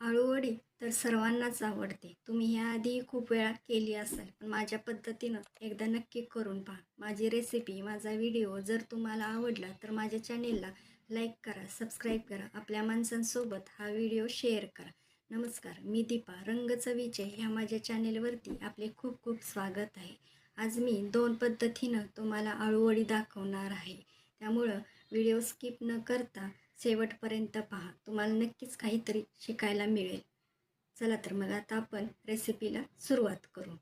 आळूवडी तर सर्वांनाच आवडते. तुम्ही याआधी खूप वेळा केली असाल पण माझ्या पद्धतीनं एकदा नक्की करून पहा. माझी रेसिपी माझा व्हिडिओ जर तुम्हाला आवडला तर माझ्या चॅनेलला लाईक करा सबस्क्राईब करा. आपल्या माणसांसोबत हा व्हिडिओ शेअर करा. नमस्कार मी दीपा. रंगचवीचे ह्या माझ्या चॅनेलवरती आपले खूप खूप स्वागत आहे. आज मी दोन पद्धतीनं तुम्हाला आळूवडी दाखवणार आहे. त्यामुळं व्हिडिओ स्किप न करता शेवटपर्यंत पहा. तुम्हाला नक्कीच काहीतरी शिकायला मिळेल. चला तर मग आता आपण रेसिपीला सुरुवात करू.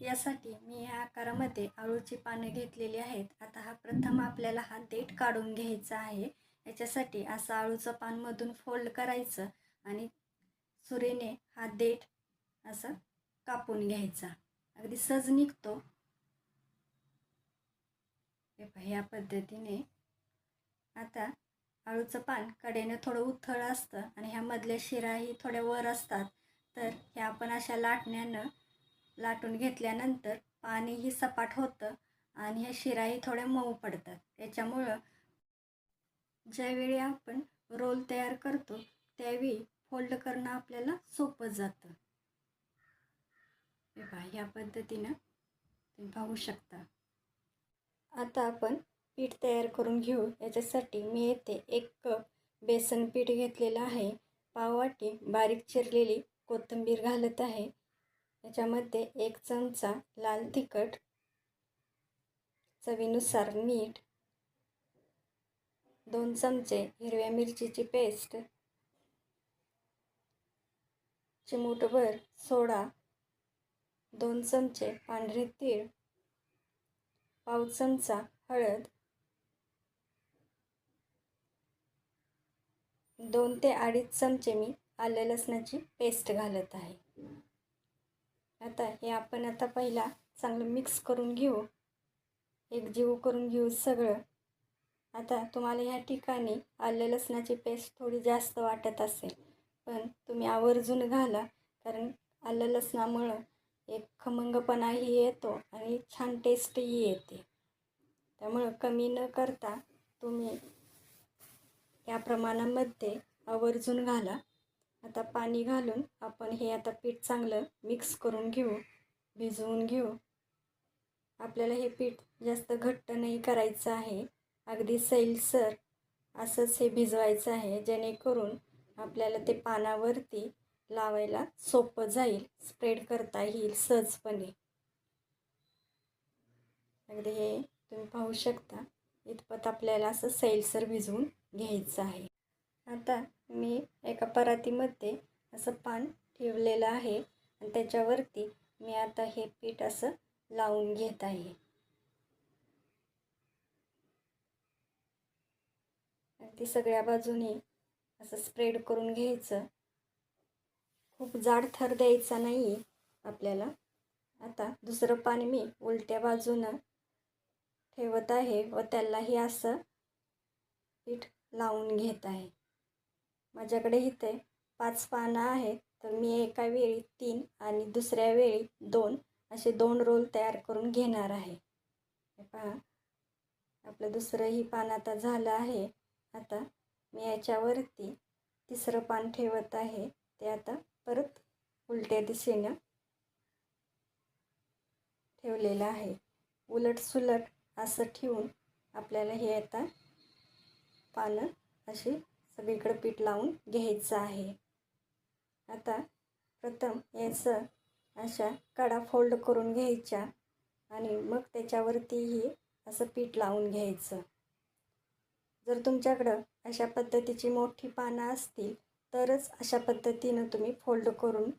यासाठी मी या आकारामध्ये आळूची पानं घेतलेली आहेत. आता हा प्रथम आपल्याला हा देठ काढून घ्यायचा आहे. याच्यासाठी असं आळूचं पानमधून फोल्ड करायचं आणि सुरेने हा देठ असं कापून घ्यायचा. अगदी सहज निघतो. हे पद्धतीने. आता आळूचं पान कडेनं थोडं उथळ असतं आणि ह्या मधल्या शिराही थोड्या वर असतात. तर ह्या आपण अशा लाटण्यानं लाटून घेतल्यानंतर पाणीही सपाट होतं आणि ह्या शिराही थोड्या मऊ पडतात. त्याच्यामुळं ज्यावेळी आपण रोल तयार करतो त्यावेळी फोल्ड करणं आपल्याला सोपं जातं. हे पहा ह्या पद्धतीनं तुम्ही पाहू शकता. आता आपण पीठ तयार करून घेऊ. याच्यासाठी मी येथे एक कप बेसन पीठ घेतलेलं आहे. पाववाटी बारीक चिरलेली कोथिंबीर घालत आहे. याच्यामध्ये एक चमचा लाल तिखट चवीनुसार मीठ दोन चमचे हिरव्या मिरचीची पेस्ट चिमूटभर सोडा दोन चमचे पांढरे तीळ पाव चमचा हळद दोन ते अडीच चमचे मी आलं लसणाची पेस्ट घालत आहे. आता हे आपण आता पहिला चांगलं मिक्स करून घेऊ. एकजीव करून घेऊ सगळं. आता तुम्हाला ह्या ठिकाणी आलं लसणाची पेस्ट थोडी जास्त वाटत असेल पण तुम्ही आवर्जून घाला कारण आलं लसणामुळं एक खमंगपणाही येतो आणि छान टेस्टही येते. त्यामुळं कमी न करता तुम्ही या प्रमाणामध्ये आवर्जून घाला. आता पाणी घालून आपण हे आता पीठ चांगलं मिक्स करून घेऊ भिजवून घेऊ. आपल्याला हे पीठ जास्त घट्ट नाही करायचं आहे. अगदी सैलसर असंच हे भिजवायचं आहे जेणेकरून आपल्याला ते पानावरती लावायला सोपं जाईल स्प्रेड करता येईल सहजपणे. अगदी हे तुम्ही पाहू शकता इतपत आपल्याला असं सैलसर भिजवून घ्यायचं आहे. आता मी एका परातीमध्ये असं पान ठेवलेलं आहे आणि त्याच्यावरती मी आता हे पीठ असं लावून घेत आहे. अगदी सगळ्या बाजूने असं स्प्रेड करून घ्यायचं. खूप जाड थर द्यायचा नाही आपल्याला. आता दुसरं पान मी उलट्या बाजूनं ठेवत आहे व त्यालाही असं पीठ लावून घेत आहे. माझ्याकडे इथे पाच पानं आहेत. तर मी एका वेळी तीन आणि दुसऱ्या वेळी दोन असे दोन रोल तयार करून घेणार आहे. पहा. आपलं दुसरंही पान आता झालं आहे. आता मी याच्यावरती तिसरं पान ठेवत आहे. ते आता परत उलट्या दिशेनं ठेवलेलं आहे. उलट सुलट असं ठेवून आपल्याला हे आता पानं अशी सगळीकडे पीठ लावून घ्यायचं आहे. आता प्रथम याचं अशा कडा फोल्ड करून घ्यायच्या आणि मग त्याच्यावरतीही असं पीठ लावून घ्यायचं. जर तुमच्याकडं अशा पद्धतीची मोठी पानं असतील तरच अशा पद्धतीनं तुम्ही फोल्ड करून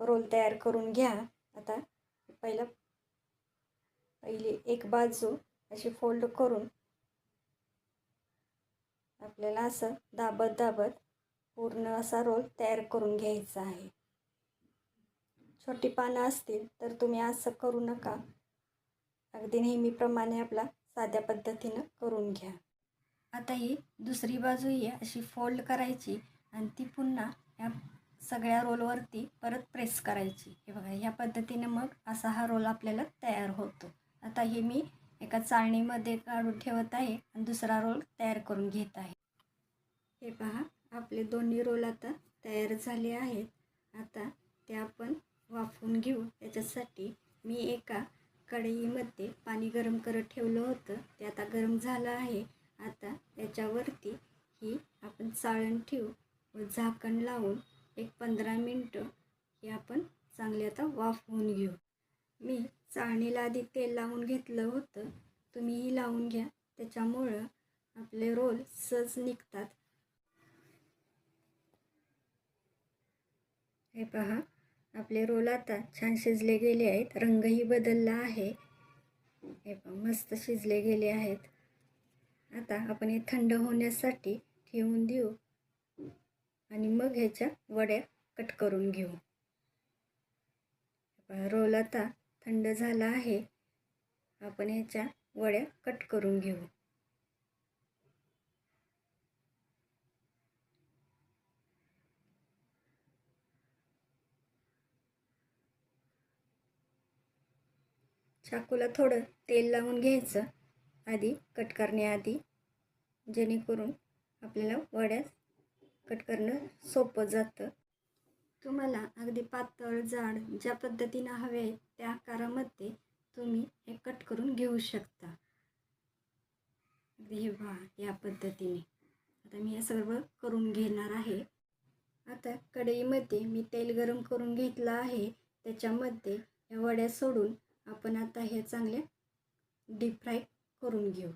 रोल तयार करून घ्या. आता पहिलं पहिली एक बाजू अशी फोल्ड करून आपल्याला असं दाबत दाबत पूर्ण असा रोल तयार करून घ्यायचा आहे. छोटी पानं असतील तर तुम्ही असं करू नका. अगदी नेहमीप्रमाणे आपला साध्या पद्धतीनं करून घ्या. आता ही दुसरी बाजू ही अशी फोल्ड करायची आणि ती पुन्हा या सगळ्या रोलवरती परत प्रेस करायची. हे बघा ह्या पद्धतीने मग असा हा रोल आपल्याला तयार होतो. आता हे मी एका चाळणीमध्ये काढून ठेवत आहे आणि दुसरा रोल तयार करून घेत आहे. हे पहा आपले दोन्ही रोल आता तयार झाले आहेत. आता ते आपण वाफवून घेऊ. याच्यासाठी मी एका कढईमध्ये पाणी गरम करत ठेवलं होतं. ते आता गरम झालं आहे. आता याच्यावरती ही आपण चाळण ठेवू व झाकण लावून एक पंधरा मिनटं हे आपण चांगले आता वाफवून घेऊ. मी चाळणीला आधी तेल लावून घेतलं होतं. तुम्हीही लावून घ्या. त्याच्यामुळं आपले रोल सहज निघतात. हे पहा. आपले रोल आता छान शिजले गेले आहेत. रंगही बदलला आहे. हे पहा मस्त शिजले गेले आहेत. आता आपण हे थंड होण्यासाठी ठेवून देऊ. आणि मग ह्याच्या वड्या कट करून घेऊ. रोल आता थंड झाला आहे. आपण ह्याच्या वड्या कट करून घेऊ. चाकूला थोडं तेल लावून घ्यायचं. आधी कट करण्याआधी जेणेकरून आपल्याला वड्या कट करणं सोपं जातं. तुम्हाला अगदी पातळ जाड ज्या पद्धतीनं हवे आहे त्या आकारामध्ये तुम्ही हे कट करून घेऊ शकता. अगदी हे वा या पद्धतीने. आता मी हे सर्व करून घेणार आहे. आता कढईमध्ये मी तेल गरम करून घेतलं आहे. त्याच्यामध्ये या वड्या सोडून आपण आता हे चांगले डीप फ्राय करून घेऊ.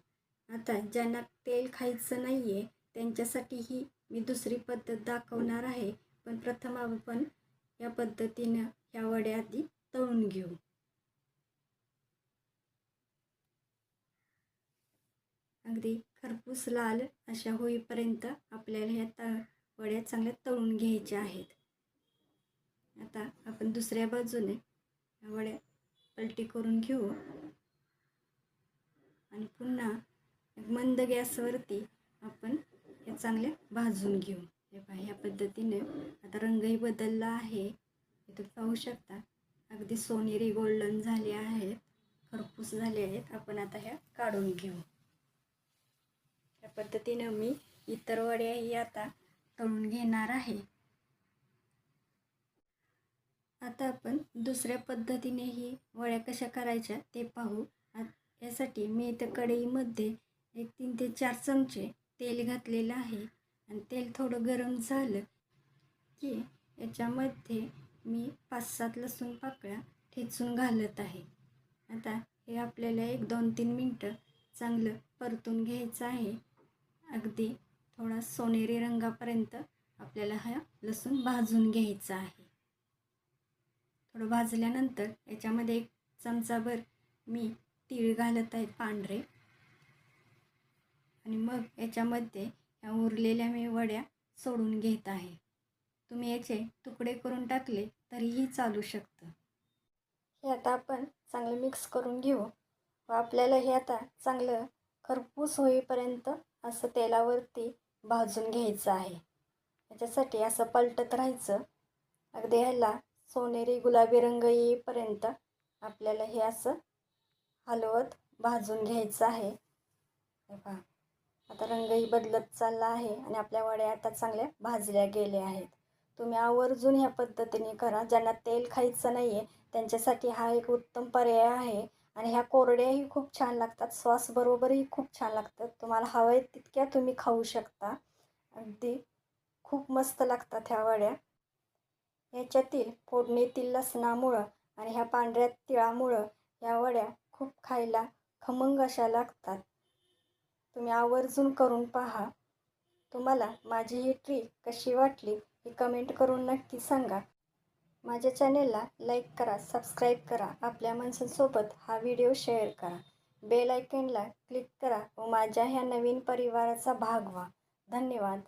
आता ज्यांना तेल खायचं नाही आहे त्यांच्यासाठीही मी दुसरी पद्धत दाखवणार आहे. पण प्रथम आपण या पद्धतीनं ह्या वड्या आधी तळून घेऊ. अगदी खरपूस लाल अशा होईपर्यंत आपल्याला ह्या तळ वड्या चांगल्या तळून घ्यायच्या आहेत. आता आपण दुसऱ्या बाजूने ह्या वड्या पलटी करून घेऊ. आणि पुन्हा मंद गॅसवरती आपण हे चांगल्या भाजून घेऊ. हे पहा ह्या पद्धतीने आता रंगही बदलला आहे. तुम्ही पाहू शकता अगदी सोनेरी गोल्डन झाले आहेत. खरपूस झाले आहेत. आपण आता ह्या काढून घेऊ. ह्या पद्धतीनं मी इतर वड्याही आता तळून घेणार आहे. आता आपण दुसऱ्या पद्धतीनेही वळ्या वड्या कशा करायच्या ते पाहू. यासाठी मी इथं कढईमध्ये एक तीन ते चार चमचे तेल घातलेलं आहे. आणि तेल थोडं गरम झालं की याच्यामध्ये मी पाच सात लसूण पाकळ्या ठेचून घालत आहे. आता हे आपल्याला एक दोन तीन मिनटं चांगलं परतून घ्यायचं आहे. अगदी थोडा सोनेरी रंगापर्यंत आपल्याला हा लसूण भाजून घ्यायचा आहे. थोडं भाजल्यानंतर याच्यामध्ये एक चमचाभर मी तीळ घालत आहे पांढरे. आणि मग याच्यामध्ये ह्या उरलेल्या मी वड्या सोडून घेत आहे. तुम्ही याचे तुकडे करून टाकले तरीही चालू शकतं. हे आता आपण चांगलं मिक्स करून घेऊ. व आपल्याला हे आता चांगलं खरपूस होईपर्यंत असं तेलावरती भाजून घ्यायचं आहे. याच्यासाठी असं पलटत राहायचं. अगदी ह्याला सोनेरी गुलाबी रंग येईपर्यंत आपल्याला हे असं हलवत भाजून घ्यायचं आहे. पहा. आता रंगही बदलत चालला आहे आणि आपल्या वड्या आता चांगल्या भाजल्या गेल्या आहेत. तुम्ही आवर्जून ह्या पद्धतीने करा. ज्यांना तेल खायचं नाही आहे त्यांच्यासाठी हा एक उत्तम पर्याय आहे. आणि ह्या कोरड्याही खूप छान लागतात. सॉसबरोबरही खूप छान लागतात. तुम्हाला हवं आहे तितक्या तुम्ही खाऊ शकता. अगदी खूप मस्त लागतात ह्या वड्या. ह्याच्यातील फोडणीतील लसणामुळं आणि ह्या पांढऱ्या तिळामुळं ह्या वड्या खूप खायला खमंग अशा लागतात. तुम्ही आवर्जून करून पहा. तुम्हाला माझी ही ट्रीप कशी वाटली ही कमेंट करून नक्की सांगा. माझ्या चॅनेलला लाईक करा सबस्क्राईब करा आपल्या माणसांसोबत हा व्हिडिओ शेअर करा. बेल आयकनला क्लिक करा व माझ्या ह्या नवीन परिवाराचा भाग व्हा. धन्यवाद.